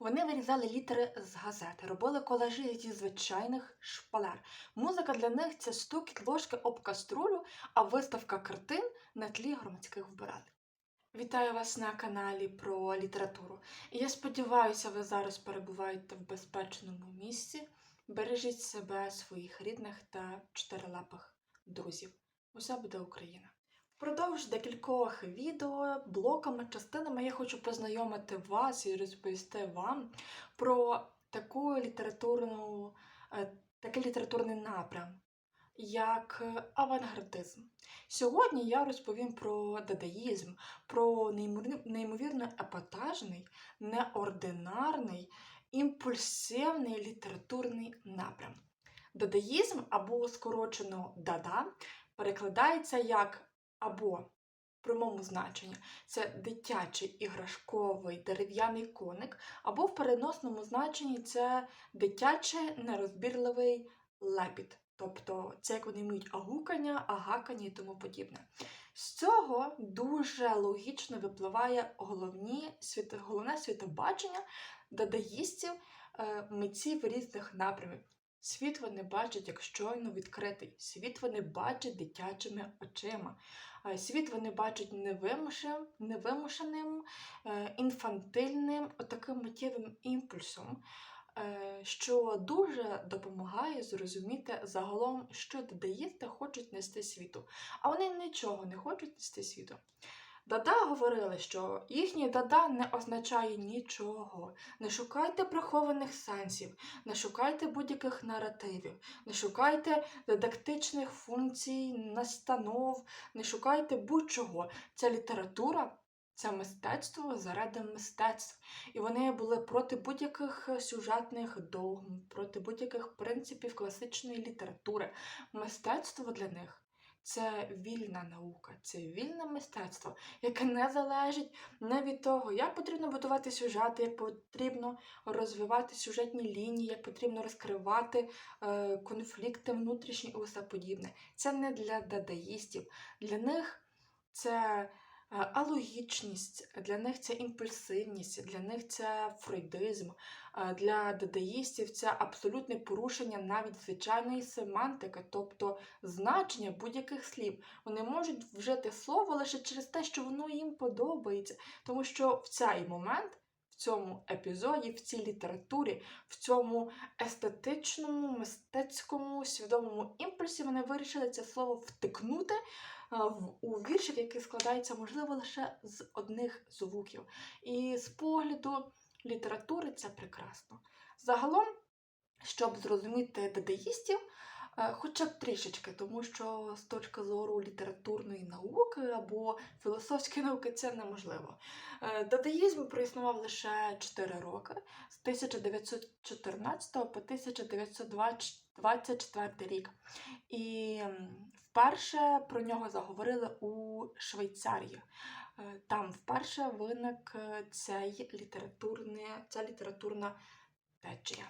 Вони вирізали літери з газети, робили колажі зі звичайних шпалер. Музика для них це стукіт ложки об каструлю, а виставка картин на тлі громадських вбиралень. Вітаю вас на каналі про літературу. Я сподіваюся, ви зараз перебуваєте в безпечному місці. Бережіть себе, своїх рідних та чотирилапих друзів. Уся буде Україна. Впродовж декількох відео, блоками, частинами я хочу познайомити вас і розповісти вам про таку літературну, е, такий літературний напрям, як авангардизм. Сьогодні я розповім про дадаїзм, про неймовірно епатажний, неординарний, імпульсивний літературний напрям. Дадаїзм або скорочено дада перекладається як або в прямому значенні це дитячий іграшковий дерев'яний коник, або в переносному значенні це дитячий нерозбірливий лепіт. Тобто це як вони вміють агукання, агакання і тому подібне. З цього дуже логічно випливає головні, світ, головне світобачення дадаїстів, е, митців різних напрямів. Світ вони бачать як щойно відкритий, світ вони бачать дитячими очима. Е, Світ вони бачать невимушеним, невимушеним, інфантильним, отаким миттєвим імпульсом, е, що дуже допомагає зрозуміти загалом, що дадаїсти хочуть нести світу. А вони нічого не хочуть нести світу. Дада говорили, що їхній дада не означає нічого. Не шукайте прихованих сенсів, не шукайте будь-яких наративів, не шукайте дидактичних функцій, настанов, не шукайте будь-чого. Це література, це мистецтво заради мистецтв. І вони були проти будь-яких сюжетних догм, проти будь-яких принципів класичної літератури. Мистецтво для них. Це вільна наука, це вільне мистецтво, яке не залежить не від того, як потрібно будувати сюжети, як потрібно розвивати сюжетні лінії, як потрібно розкривати е, конфлікти внутрішні і усе подібне. Це не для дадаїстів. Для них це е, алогічність, для них це імпульсивність, для них це фрейдизм, е, для дадаїстів це абсолютне порушення навіть звичайної семантики, тобто значення будь-яких слів. Вони можуть вжити слово лише через те, що воно їм подобається, тому що в цей момент. В цьому епізоді, в цій літературі, в цьому естетичному, мистецькому, свідомому імпульсі вони вирішили це слово втикнути а, у віршик, який складається, можливо, лише з одних звуків. І з погляду літератури це прекрасно. Загалом, щоб зрозуміти дадаїстів, е, хоча б трішечки, тому що з точки зору літературної науки або філософської науки це неможливо. Е, Дадаїзм проіснував лише 4 роки з 1914 по 1924 рік. І вперше про нього заговорили у Швейцарії. Е, Там вперше виник е, цей літературне, ця літературна течія.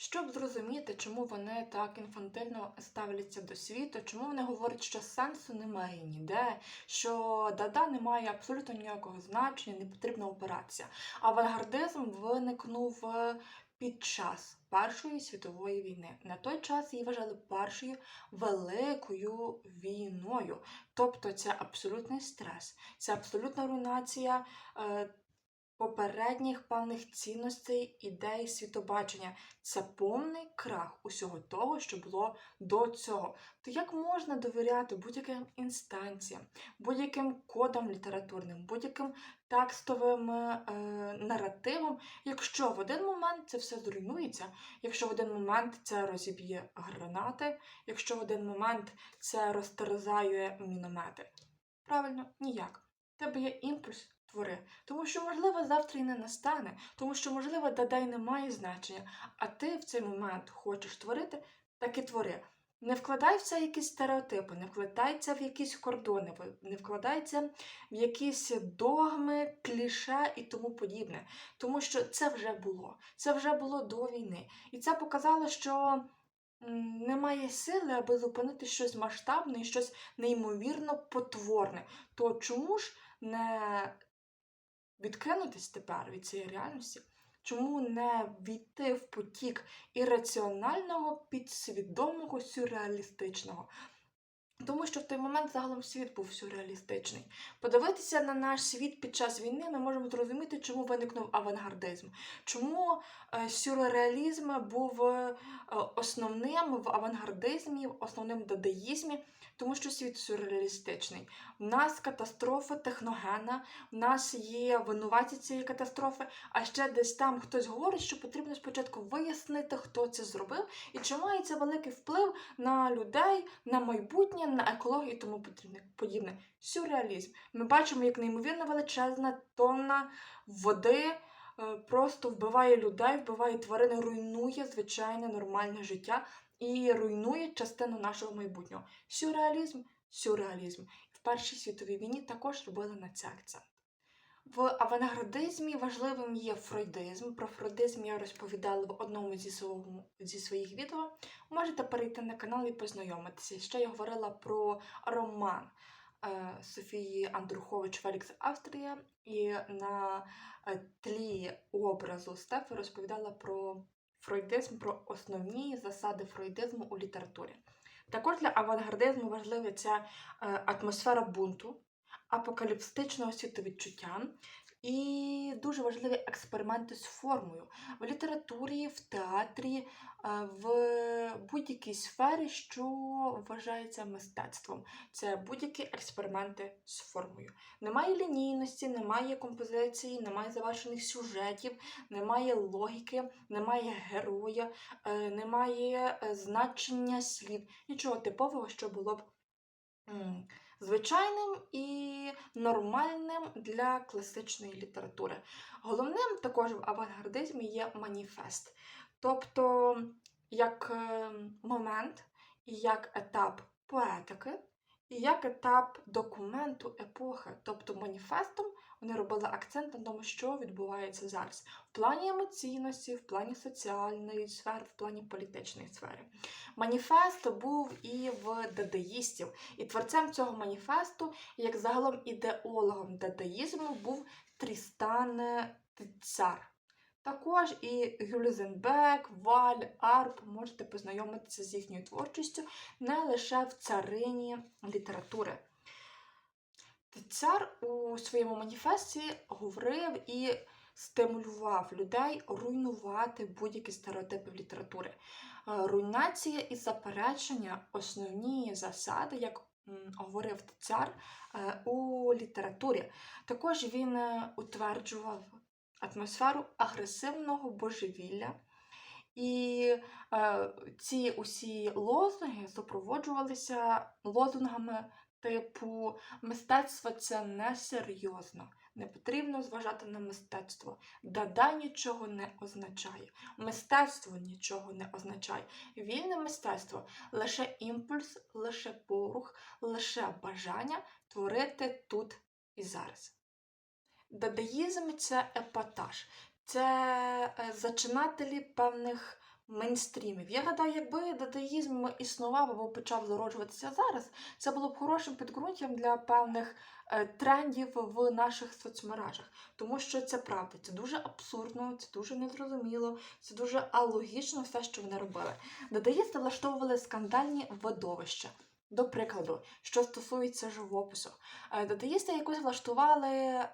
Щоб зрозуміти, чому вони так інфантильно ставляться до світу, чому вони говорять, що сенсу немає ніде, що дада не має абсолютно ніякого значення, не потрібно опиратися. Авангардизм виникнув е, під час Першої світової війни. На той час її вважали першою великою війною. Тобто це абсолютний стрес, це абсолютна руйнація. Попередніх певних цінностей, ідей, світобачення це повний крах усього того, що було до цього. То як можна довіряти будь-яким інстанціям, будь-яким кодам літературним, будь-яким текстовим е, наративам, якщо в один момент це все зруйнується, якщо в один момент це розіб'є гранати, якщо в один момент це розтерзає міномети? Правильно, ніяк. В тебе є імпульс. Твори, тому що, можливо, завтра і не настане, тому що, можливо, дадай не має значення, а ти в цей момент хочеш творити, так і твори. Не вкладай в це якісь стереотипи, не вкладайся в якісь кордони, не вкладайся в якісь догми, кліше і тому подібне. Тому що це вже було. Це вже було до війни. І це показало, що немає сили, аби зупинити щось масштабне і щось неймовірно потворне. То чому ж не відкинутись тепер від цієї реальності? Чому не війти в потік ірраціонального, підсвідомого, сюрреалістичного? Тому що в той момент загалом світ був сюрреалістичний. Подивитися на наш світ під час війни ми можемо зрозуміти, чому виникнув авангардизм, чому е, сюрреалізм був е, основним в авангардизмі, основним в дадаїзмі, тому що світ сюрреалістичний. У нас катастрофа техногенна, у нас є винуваті цієї катастрофи, а ще десь там хтось говорить, що потрібно спочатку вияснити, хто це зробив, і чи має це великий вплив на людей, на майбутнє, на екологію і тому подібне. Сюрреалізм. Ми бачимо, як неймовірно величезна тонна води е, просто вбиває людей, вбиває тварини, руйнує звичайне нормальне життя і руйнує частину нашого майбутнього. Сюрреалізм, сюрреалізм. В Першій світовій війні також робили на це акцент. В авангардизмі важливим є фройдизм. Про фройдизм я розповідала в одному зі, свого, зі своїх відео. Можете перейти на канал і познайомитися. Ще я говорила про роман е, Софії Андрухович Фелікс Австрія, і на е, тлі образу Стефи розповідала про фройдизм, про основні засади фройдизму у літературі. Також для авангардизму важлива ця е, атмосфера бунту, апокаліптичного світовідчуття і дуже важливі експерименти з формою в літературі, в театрі, е, в будь-якій сфері, що вважається мистецтвом. Це будь-які експерименти з формою. Немає лінійності, немає композиції, немає завершених сюжетів, немає логіки, немає героя, е, немає е, значення слів, нічого типового, що було б звичайним і нормальним для класичної літератури. Головним також в авангардизмі є маніфест, тобто як е, момент і як етап поетики, і як етап документу епохи, тобто маніфестом вони робили акцент на тому, що відбувається зараз в плані емоційності, в плані соціальної сфери, в плані політичної сфери. Маніфест був і в дадаїстів, і творцем цього маніфесту, як загалом ідеологом дадаїзму, був Трістан Цар. Також і Гюльзенбек, Валь, Арп можете познайомитися з їхньою творчістю не лише в царині літератури. Цар у своєму маніфесті говорив і стимулював людей руйнувати будь-які стереотипи в літературі. Е, Руйнація і заперечення основні засади, як говорив цар е, у літературі. Також він е, утверджував атмосферу агресивного божевілля. І е, ці усі лозунги супроводжувалися лозунгами типу мистецтво це несерйозно. Не потрібно зважати на мистецтво. Дада нічого не означає. Мистецтво нічого не означає. Вільне мистецтво лише імпульс, лише порух, лише бажання творити тут і зараз. Дадаїзм це епатаж, це е, зачинателі певних мейнстрімів. Я гадаю, якби дадаїзм існував або почав зароджуватися зараз, це було б хорошим підґрунтям для певних е, трендів в наших соцмережах. Тому що це правда, це дуже абсурдно, це дуже незрозуміло, це дуже алогічно все, що вони робили. Дадаїсти влаштовували скандальні видовища. До прикладу, що стосується живопису, Е, дадаїсти якось влаштували е,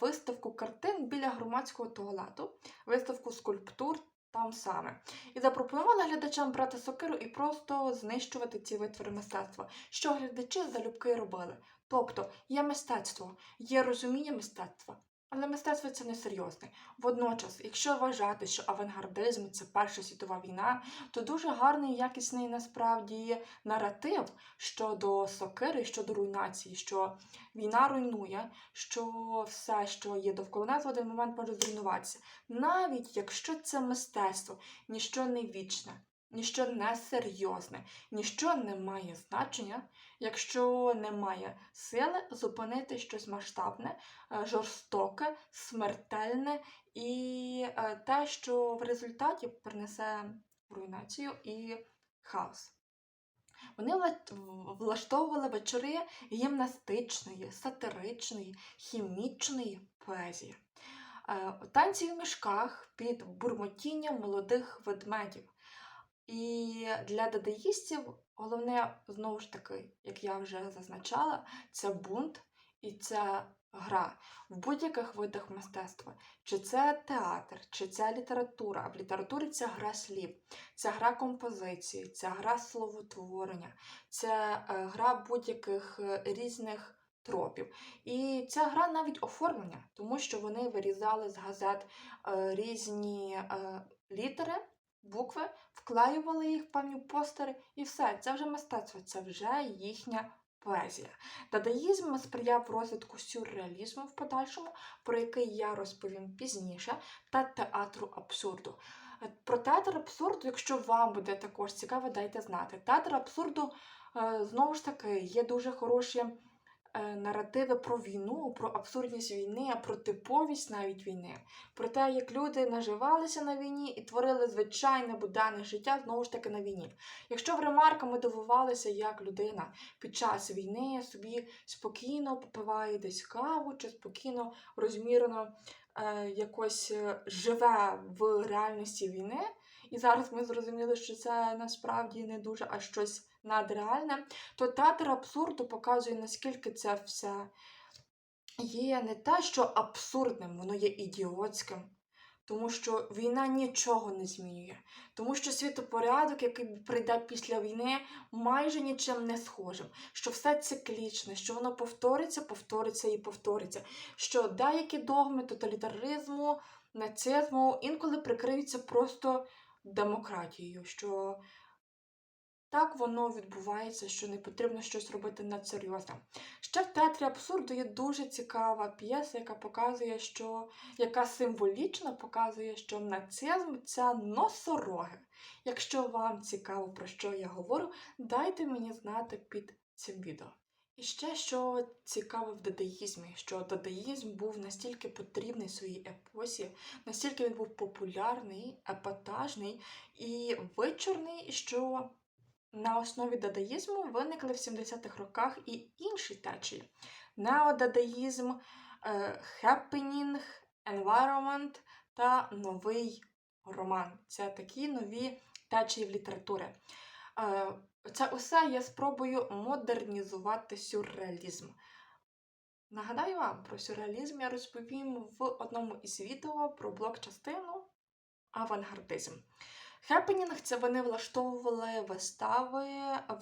виставку картин біля громадського туалету, виставку скульптур там саме. І запропонувала глядачам брати сокиру і просто знищувати ці витвори мистецтва, що глядачі залюбки робили. Тобто є мистецтво, є розуміння мистецтва. Але мистецтво це не серйозне. Водночас, якщо вважати, що авангардизм це Перша світова війна, то дуже гарний і якісний насправді наратив щодо сокири, щодо руйнації, що війна руйнує, що все, що є довкола нас, в один момент може зруйнуватися. Навіть якщо це мистецтво, ніщо не вічне, ніщо не серйозне, ніщо не має значення, якщо немає сили зупинити щось масштабне, е, жорстоке, смертельне і е, те, що в результаті принесе руйнацію і хаос. Вони влаштовували вечори гімнастичної, сатиричної, хімічної поезії. Е, Танці в мішках під бурмотіння молодих ведмедів. І для дадаїстів головне, знову ж таки, як я вже зазначала, це бунт і це гра в будь-яких видах мистецтва. Чи це театр, чи це література. А в літературі це гра слів, це гра композиції, це гра словотворення, це гра будь-яких е, різних тропів. І ця гра навіть оформлення, тому що вони вирізали з газет е, різні е, літери, букви, вклеювали їх в певні постери, і все. Це вже мистецтво, це вже їхня поезія. Дадаїзм сприяв розвитку сюрреалізму в подальшому, про який я розповім пізніше, та театру абсурду. Е, Про театр абсурду, якщо вам буде також цікаво, дайте знати. Театр абсурду, е, знову ж таки, є дуже хороші наративи про війну, про абсурдність війни, про типовість навіть війни, про те, як люди наживалися на війні і творили звичайне буденне життя знову ж таки на війні. Якщо в ремарках ми дивувалися, як людина під час війни собі спокійно попиває десь каву чи спокійно розмірено е, якось е, живе в реальності війни. І зараз ми зрозуміли, що це насправді не дуже а щось надреальне, то театр абсурду показує, наскільки це все є не те, що абсурдним, воно є ідіотським. Тому що війна нічого не змінює. Тому що світопорядок, який прийде після війни, майже нічим не схожим. Що все циклічне, що воно повториться, повториться і повториться. Що деякі догми тоталітаризму, нацизму інколи прикриються просто демократією. Що так воно відбувається, що не потрібно щось робити надсерйозно. Ще в театрі абсурду є дуже цікава п'єса, яка показує, що яка символічно показує, що нацизм це носороги. Якщо вам цікаво, про що я говорю, дайте мені знати під цим відео. І ще що цікаво в дадаїзмі, що дадаїзм був настільки потрібний своїй епосі, настільки він був популярний, епатажний і вичорний, що на основі дадаїзму виникли в 70-х роках і інші течії: неодадаїзм, е, хеппенінг, environment та новий роман. Це такі нові течії в літературі. Е, Це усе є спробою модернізувати сюрреалізм. Нагадаю вам, про сюрреалізм я розповім в одному із відео про блок-частину авангардизм. Хепенінг це вони влаштовували вистави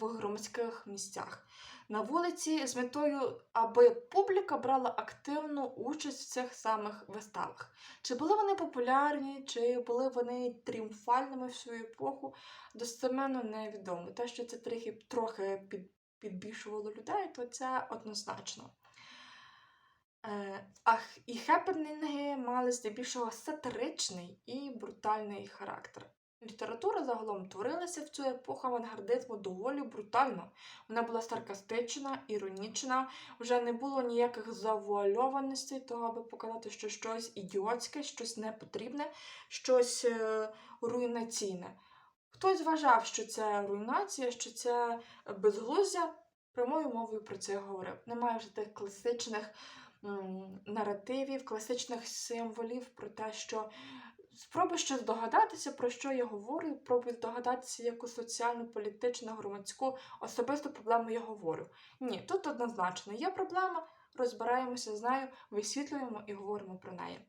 в громадських місцях на вулиці з метою, аби публіка брала активну участь в цих самих виставах. Чи були вони популярні, чи були вони тріумфальними в свою епоху, достеменно невідомо. Те, що це трохи, трохи під, підбільшувало людей, то це однозначно. Е, Ах, і хепенінги мали здебільшого сатиричний і брутальний характер. Література загалом творилася в цю епоху авангардизму доволі брутально. Вона була саркастична, іронічна, вже не було ніяких завуальованостей того, аби показати, що щось ідіотське, щось непотрібне, щось е, руйнаційне. Хтось вважав, що це руйнація, що це безглуздя, прямою мовою про це говорив. Немає вже тих класичних м, наративів, класичних символів про те, що Спробуй ще здогадатися, про що я говорю, пробуй здогадатися, яку соціальну, політичну, громадську, особисту проблему я говорю. Ні, тут однозначно є проблема, розбираємося з нею, висвітлюємо і говоримо про неї.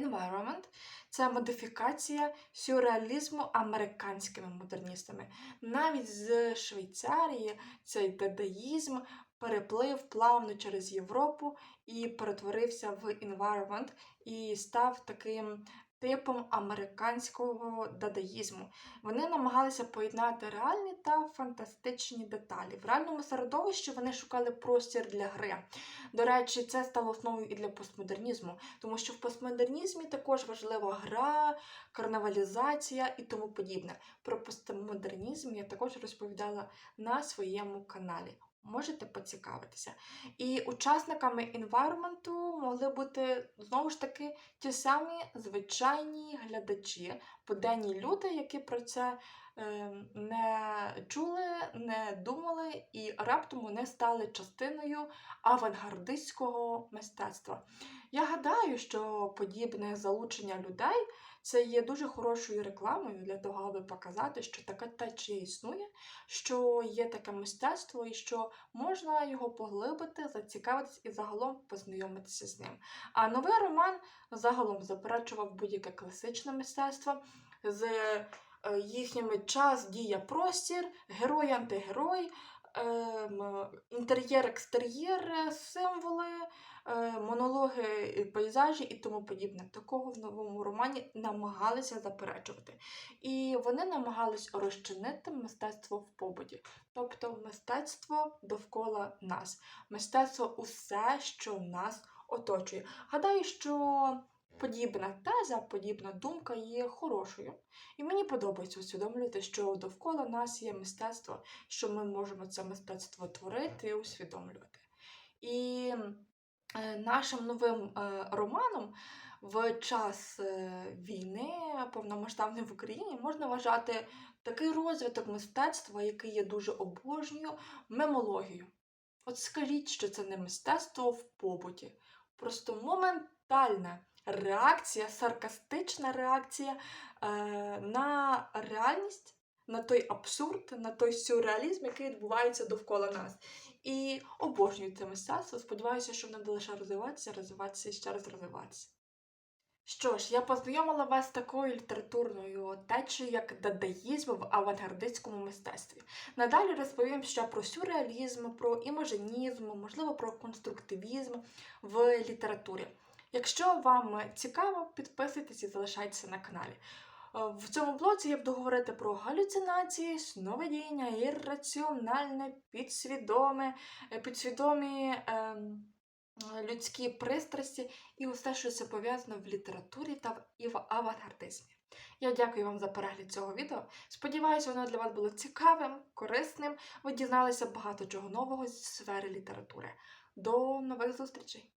Environment – це модифікація сюрреалізму американськими модерністами. Навіть з Швейцарії цей дадаїзм переплив плавно через Європу і перетворився в environment і став таким типом американського дадаїзму. Вони намагалися поєднати реальні та фантастичні деталі. В реальному середовищі вони шукали простір для гри. До речі, це стало основою і для постмодернізму, тому що в постмодернізмі також важлива гра, карнавалізація і тому подібне. Про постмодернізм я також розповідала на своєму каналі. Можете поцікавитися. І учасниками інвайроменту могли бути знову ж таки ті самі звичайні глядачі, буденні люди, які про це е, не чули, не думали, і раптом вони стали частиною авангардистського мистецтва. Я гадаю, що подібне залучення людей це є дуже хорошою рекламою для того, аби показати, що така течія існує, що є таке мистецтво і що можна його поглибити, зацікавитись і загалом познайомитися з ним. А новий роман загалом заперечував будь-яке класичне мистецтво з е, їхніми час, дія, простір, герой, антигерой, ем, інтер'єр, екстер'єр, символи, е, монологи, пейзажі і тому подібне. Такого в новому романі намагалися заперечувати. І вони намагались розчинити мистецтво в побуті, тобто мистецтво довкола нас, мистецтво усе, що нас оточує. Гадаю, що подібна теза, подібна думка є хорошою. І мені подобається усвідомлювати, що довкола нас є мистецтво, що ми можемо це мистецтво творити і усвідомлювати. І е, нашим новим е, романом в час е, війни повномасштабної в Україні можна вважати такий розвиток мистецтва, який я дуже обожнюю, мемологію. От скажіть, що це не мистецтво в побуті, просто моментальна реакція, саркастична реакція е, на реальність, на той абсурд, на той сюрреалізм, який відбувається довкола нас. І обожнюю це мистецтво. Сподіваюся, що воно буде лише розвиватися, розвиватися і ще раз розвиватися. Що ж, я познайомила вас з такою літературною течією, як дадаїзм в авангардистському мистецтві. Надалі розповім ще про сюрреалізм, про імажинізм, можливо, про конструктивізм в літературі. Якщо вам цікаво, підписуйтесь і залишайтеся на каналі. Е, В цьому блоці я буду говорити про галюцинації, сновидіння, ірраціональне, підсвідоме, е, підсвідомі ем, людські пристрасті і усе, що це пов'язано в літературі та і в авангардизмі. Я дякую вам за перегляд цього відео. Сподіваюся, воно для вас було цікавим, корисним. Ви дізналися багато чого нового з сфери літератури. До нових зустрічей!